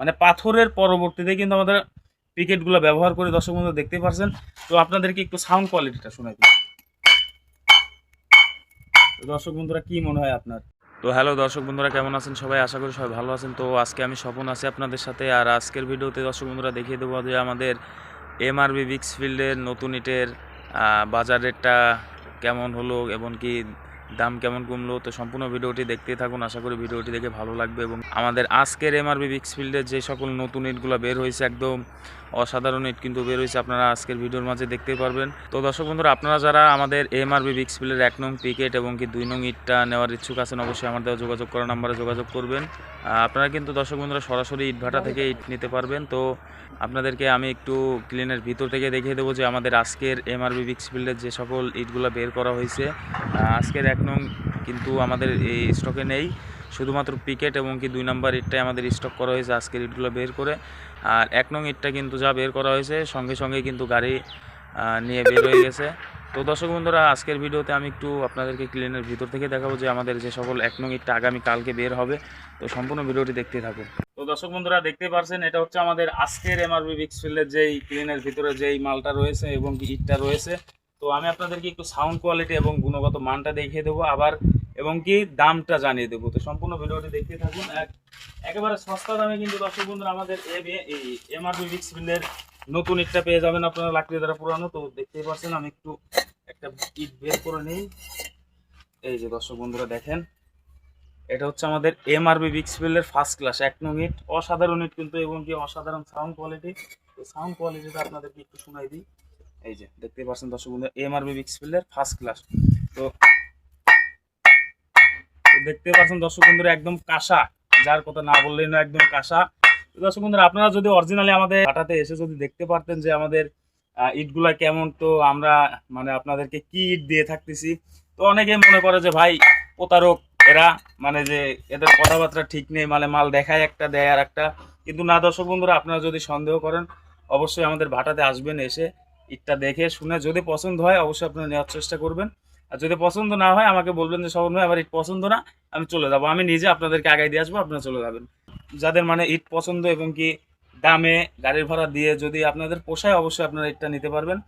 মানে পাথরের পরবর্তীতে কিন্তু আমাদের পিকেটগুলো ব্যবহার করে দর্শক বন্ধু দেখতে পারছেন। তো আপনাদেরকে একটু সাউন্ড কোয়ালিটিটা শোনাই দিই। দর্শক বন্ধুরা, কি মনে হয় আপনার? তো হ্যালো দর্শক বন্ধুরা, কেমন আছেন সবাই? আশা করি সবাই ভালো আছেন। তো আজকে আমি স্বপন আছি আপনাদের সাথে। আর আজকের ভিডিওতে দর্শক বন্ধুরা দেখিয়ে দেবো যে আমাদের এমআরবি বিক্স ফিল্ডের নতুন ইটের বাজার রেটটা কেমন হলো এবং কি দাম কেমন কমলো তো সম্পূর্ণ ভিডিওটি দেখতে থাকুন। আশা করি ভিডিওটি দেখে ভালো লাগবে এবং আমাদের আজকের এমআরবি বিক্স ফিল্ডের যে সকল নতুন ইটগুলো বের হয়েছে, একদম অসাধারণ ইট কিন্তু বের হয়েছে আপনারা আজকের ভিডিওর মাঝে দেখতে পারবেন। তো দর্শক বন্ধুরা, আপনারা যারা আমাদের এমআরবি বিক্স ফিল্ডের এক নং পিকেট এবং কি দুই নং ইটটা নেওয়ার ইচ্ছুক আছেন, অবশ্যই আমাদের যোগাযোগ করা নাম্বারে যোগাযোগ করবেন। আপনারা কিন্তু দর্শক বন্ধুরা সরাসরি ইট ভাটা থেকে ইট নিতে পারবেন। তো আপনাদেরকে আমি একটু ক্লিনের ভিতর থেকে দেখিয়ে দেবো যে আমাদের আজকের এমআরবি বিক্স ফিল্ডের যে সকল ইটগুলো বের করা হয়েছে। আজকের এক নং কিন্তু আমাদের এই স্টকে নেই। শুধুমাত্র পিকেট এবং কি দুই নাম্বার ইটটাই আমাদের স্টক করা হয়েছে আজকের ইটগুলো বের করে। আর এক নং ইটটা কিন্তু যা বের করা হয়েছে, সঙ্গে সঙ্গে কিন্তু গাড়ি নিয়ে বের হয়ে গেছে। তো দর্শক বন্ধুরা, আজকের ভিডিওতে আমি একটু আপনাদেরকে ক্লিনের ভিতর থেকে দেখাবো যে আমাদের যে সকল এক নং ইটটা আগামী কালকে বের হবে। তো সম্পূর্ণ ভিডিওটি দেখতে থাকুন। তো দর্শক বন্ধুরা, দেখতে পারছেন, এটা হচ্ছে আমাদের আজকের এমআরবি বিক্সফিল্ডের যেই ক্লিনের ভিতরে যেই মালটা রয়েছে এবং ইটটা রয়েছে। তো আমি আপনাদেরকে একটু সাউন্ড কোয়ালিটি এবং গুণগত মানটা দেখিয়ে দেবো। আবার এবং কি দামটা জানিয়ে দেবো। তো সম্পূর্ণ ভিডিওটি দেখতে থাকুন। এক একেবারে সস্তা দামে কিন্তু দর্শক বন্ধুরা আমাদের এই এমআরবি বিক্সফিল্ডের নতুন ইটটা পেয়ে যাবেন আপনারা লাকড়ি দ্বারা পুরানো। তো দেখতেই পাচ্ছেন, আমি একটু একটা ইট বের করে নিই। এই যে দর্শক বন্ধুরা দেখেন, এটা হচ্ছে আমাদের এমআরবি বিক্সফিল্ডের ফার্স্ট ক্লাস এক নং ইট। অসাধারণ ইট কিন্তু এবং কি অসাধারণ সাউন্ড কোয়ালিটি সাউন্ড কোয়ালিটিটা আপনাদেরকে একটু শোনাই দিই। এই যে দেখতে পাচ্ছেন দর্শক বন্ধু এম আর এমআরবি বিক্সফিল্ডের ফার্স্ট ক্লাস তো দেখতে পাচ্ছেন দর্শক বন্ধুরা, একদম কাঁসা। যার কথা না বললেই না একদম কাঁসা। দর্শক বন্ধুরা, আপনারা যদি অরিজিনালি আমাদের হাটাতে এসে যদি দেখতে পারতেন যে আমাদের ইটগুলা কেমন, তো আমরা মানে আপনাদেরকে কি ইট দিয়ে থাকতেছি। তো অনেকে মনে করে যে, ভাই, প্রতারক, এরা মানে যে, এদের কথাবার্তা ঠিক নেই মানে মাল দেখায় একটা, দেয় আর একটা কিন্তু না দর্শক বন্ধুরা, আপনারা যদি সন্দেহ করেন, অবশ্যই আমাদের ভাটাতে আসবেন এসে। ইটটা দেখে শুনে যদি পছন্দ হয়, অবশ্যই আপনারা নেওয়ার চেষ্টা করবেন। আর যদি পছন্দ না হয়, আমাকে বলবেন যে সবন ভাই, আমার ইট পছন্দ না, আমি চলে যাব। আমি নিজে আপনাদেরকে আগাই দিয়ে আসব, আপনারা চলে যাবেন। যাদের মানে ইট পছন্দ এবং কি দামে গাড়ির ভাড়া দিয়ে যদি আপনাদের পোষায়, অবশ্যই আপনারা ইটটা নিতে পারবেন।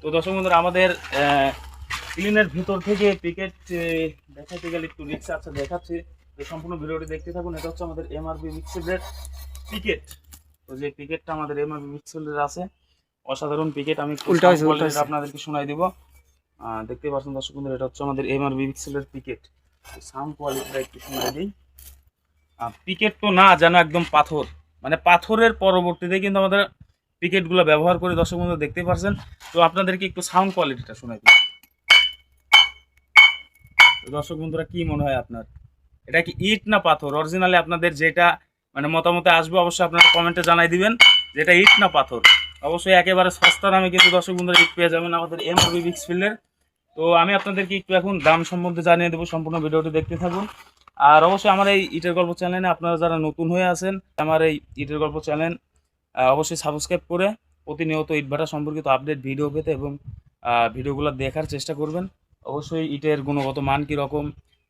তো দর্শক বন্ধুরা, আমাদের ক্লিনের ভিতর থেকে পিকেট দেখাতে গেলে একটু রিক্স আছে, দেখাচ্ছি। তো সম্পূর্ণ ভিডিওটি দেখতে থাকুন। এটা হচ্ছে আমাদের এমআরবি মিক্সেলের পিকেট তো যে পিকেটটা আমাদের এমআরবি মিক্সেলের আছে অসাধারণ পিকেট আমি উল্টা হয়েছে। আপনাদেরকে শোনাই দিব। দেখতে পাচ্ছেন দর্শক বন্ধুরা এটা হচ্ছে আমাদের এমআরবি মিক্সেলের পিকেট সাউন্ড কোয়ালিটিটা একটু শোনাই দিই। পিকেট তো না যেন একদম পাথর। মানে পাথরের পরবর্তীতে কিন্তু আমাদের পিকেটগুলো ব্যবহার করে দর্শক বন্ধু দেখতে পারছেন। তো আপনাদেরকে একটু সাউন্ড কোয়ালিটিটা শোনাই দিই। দর্শক বন্ধুরা কি মনে হয় আপনার? এটা কি ইট না পাথর? অরিজিনালি আপনাদের যেটা মানে মতামতে আসবে অবশ্যই আপনারা কমেন্টে জানাই দিবেন যেটা ইট না পাথর। অবশ্যই একেবারে সস্তা দামে কিন্তু দর্শক বন্ধুরা ইট পেয়ে যাবেন আমাদের এম আরবি বিক্স ফিল্ডের তো আমি আপনাদেরকে একটু এখন দাম সম্বন্ধে জানিয়ে দেবো, সম্পূর্ণ ভিডিওটি দেখতে থাকুন। আর অবশ্যই আমার এই ইটের গল্প চ্যানেলে আপনারা যারা নতুন হয়ে আছেন, আমার এই ইটের গল্প চ্যানেল অবশ্যই সাবস্ক্রাইব করে প্রতিনিয়ত ইটভাটা সম্পর্কিত আপডেট ভিডিও পেতে এবং ভিডিওগুলো দেখার চেষ্টা করবেন। অবশ্যই ইটের গুণগত মান কীরকম,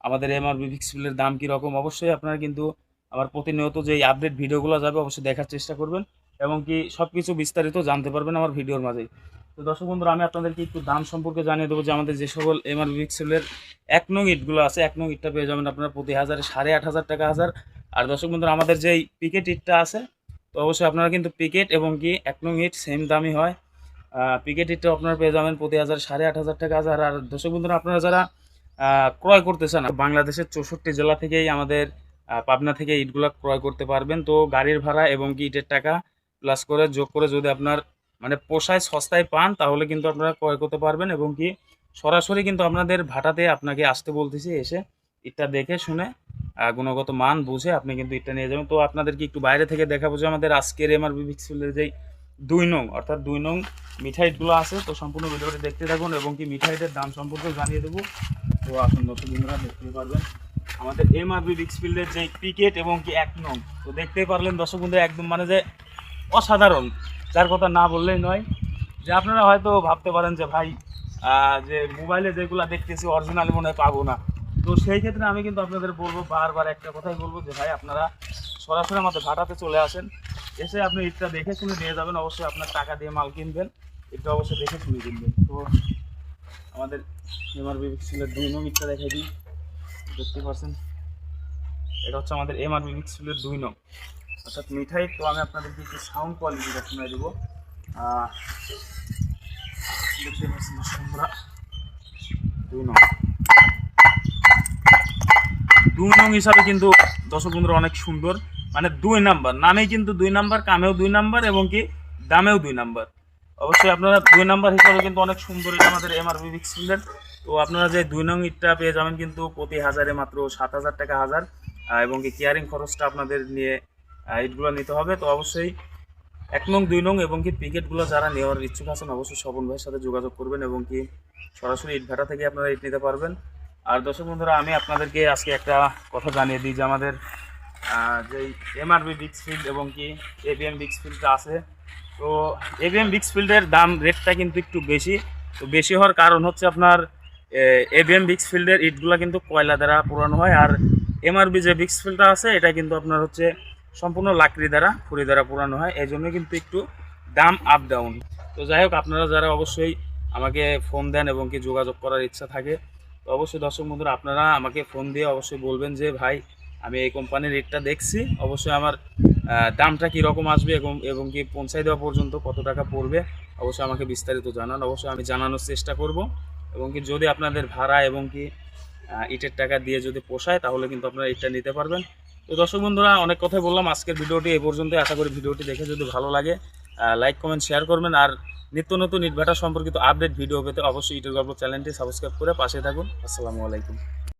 আমাদের এম আর এমআর বিক্সফিলের দাম কীরকম, অবশ্যই আপনারা কিন্তু আমার প্রতিনিয়ত যে আপডেট ভিডিওগুলো যাবে, অবশ্যই দেখার চেষ্টা করবেন। এবং কি সব কিছু বিস্তারিত জানতে পারবেন আমার ভিডিওর মাঝেই। তো দর্শক বন্ধুরা, আমি আপনাদেরকে একটু দাম সম্পর্কে জানিয়ে দেবো যে আমাদের যে সকল এমআর বিক্সেলের এক নং ইটগুলো আছে, এক নং ইটটা পেয়ে যাবেন আপনারা প্রতি হাজারে সাড়ে আট হাজার টাকা হাজার। আর দর্শক বন্ধুরা, আমাদের যেই পিকেট ইটটা আছে, তো অবশ্যই আপনারা কিন্তু পিকেট এবং কি এক নং ইট সেম দামই হয়। পিকেট ইটটা আপনারা পেয়ে যাবেন প্রতি হাজার সাড়ে আট হাজার টাকা হাজার। আর দর্শক বন্ধুরা, আপনারা যারা ক্রয় করতে চান, বাংলাদেশের চৌষট্টি জেলা থেকেই আমাদের পাবনা থেকে ইটগুলো ক্রয় করতে পারবেন। তো গাড়ির ভাড়া এবং কি ইটের টাকা প্লাস করে যোগ করে যদি আপনার মানে পোষায় সস্তায় পান, তাহলে কিন্তু আপনারা ক্রয় করতে পারবেন এবং কি সরাসরি কিন্তু আপনাদের ভাটাতে আপনাকে আসতে বলতেছি এসে ইটটা দেখে শুনে গুণগত মান বুঝে আপনি কিন্তু ইটটা নিয়ে যাবেন। তো আপনাদেরকে একটু বাইরে থেকে দেখাবো যে আমাদের আজকের এমআর বিবিক্সেলের যেই দুই নং, অর্থাৎ দুই নং মিঠাইটগুলো আছে, তো সম্পূর্ণ ভিডিওটি দেখতে থাকুন এবং কি মিঠাইটের দাম সম্পর্কে জানিয়ে দেবো। তো আসুন দর্শক দেখতে পারবেন, আমাদের এমআরবি বিক্সফিল্ডের যে পিকেট এবং কি এক নং, তো দেখতেই পারলেন দর্শক বন্ধুরা একদম মানে যে অসাধারণ। যার কথা না বললেই নয় যে আপনারা হয়তো ভাবতে পারেন যে ভাই যে মোবাইলে যেগুলো দেখতেছি অরিজিনালি মনে হয় পাবো না। তো সেই ক্ষেত্রে আমি কিন্তু আপনাদের বলব, বারবার একটা কথাই বলব যে ভাই, আপনারা সরাসরি আমাদের ভাটাতে চলে আসেন। এসে আপনি ইটটা দেখে শুনে নিয়ে যাবেন। অবশ্যই আপনার টাকা দিয়ে মাল কিনবেন। এটা অবশ্যই দেখে শুনে কিনবেন। তো আমাদের এমআরবি সিলের দুই নং ইটটা দেখাই দিই। দেখতে পাচ্ছেন? এটা হচ্ছে আমাদের এমআরবি সিলের দুই নং। অর্থাৎ মিঠাই তো আমি আপনাদেরকে একটু সাউন্ড কোয়ালিটিটা শুনে দেবো। দেখতে পাচ্ছেন তোমরা দুই নং। দুই নং হিসাবে কিন্তু দর্শক বন্ধুরা অনেক সুন্দর। মানে দুই নাম্বার, নামেই কিন্তু দুই নাম্বার, কামেও দুই নাম্বার এবং কি দামেও দুই নাম্বার। অবশ্যই আপনারা দুই নাম্বার হিসাবে কিন্তু অনেক সুন্দর এটা আমাদের এমআরপি বিক্সিলের তো আপনারা যে দুই নং ইটটা পেয়ে যাবেন কিন্তু প্রতি হাজারে মাত্র সাত হাজার টাকা হাজার। এবং কি কেয়ারিং খরচটা আপনাদের নিয়ে ইটগুলো নিতে হবে। তো অবশ্যই এক নং, দুই নং এবং কি পিকেটগুলো যারা নেওয়ার ইচ্ছুক আছেন, অবশ্যই স্বপন ভাইয়ের সাথে যোগাযোগ করবেন এবং কি সরাসরি ইট ভাটা থেকে আপনারা ইট নিতে পারবেন। আর দর্শক বন্ধুরা, আমি আপনাদেরকে আজকে একটা কথা জানিয়ে দিই যে আমাদের যে এমআরবি বিক্স ফিল্ড এবং কি এবিএম বিক্স ফিল্ডটা আছে। তো এবিএম বিক্স ফিল্ডের দাম রেটটা কিন্তু একটু বেশি। তো বেশি হওয়ার কারণ হচ্ছে আপনার এবিএম বিক্স ফিল্ডের ইটগুলো কিন্তু কয়লা দ্বারা পুরানো হয়। আর এমআরবি যে বিক্স ফিল্ডটা আছে, এটা কিন্তু আপনার হচ্ছে সম্পূর্ণ লাকড়ি দ্বারা, ফুরি দ্বারা পুরানো হয়। এই জন্য কিন্তু একটু দাম আপ ডাউন তো যাই হোক, আপনারা যারা অবশ্যই আমাকে ফোন দেন এবং কি যোগাযোগ করার ইচ্ছা থাকে, তো অবশ্যই দর্শক বন্ধুরা, আপনারা আমাকে ফোন দিয়ে অবশ্যই বলবেন যে, ভাই, আমি এই কোম্পানির রেটটা দেখছি। অবশ্যই আমার দামটা কীরকম আসবে এবং এবং কি পৌঁছায় দেওয়া পর্যন্ত কত টাকা পড়বে? অবশ্যই আমাকে বিস্তারিত জানান। অবশ্যই আমি জানানোর চেষ্টা করব। এবং কি যদি আপনাদের ভাড়া এবং কি ইটের টাকা দিয়ে যদি পোষায়, তাহলে কিন্তু আপনারা ইটটা নিতে পারবেন। তো দর্শক বন্ধুরা, অনেক কথাই বললাম। আজকের ভিডিওটি এই পর্যন্ত আশা করি ভিডিওটি দেখে যদি ভালো লাগে লাইক কমেন্ট শেয়ার করবেন। আর নিত্য নতুন ইটভাটা সম্পর্কিত আপডেট ভিডিও পেতে অবশ্যই ইউটিউব চ্যানেলটি সাবস্ক্রাইব করে পাশে থাকুন। আসসালামু আলাইকুম।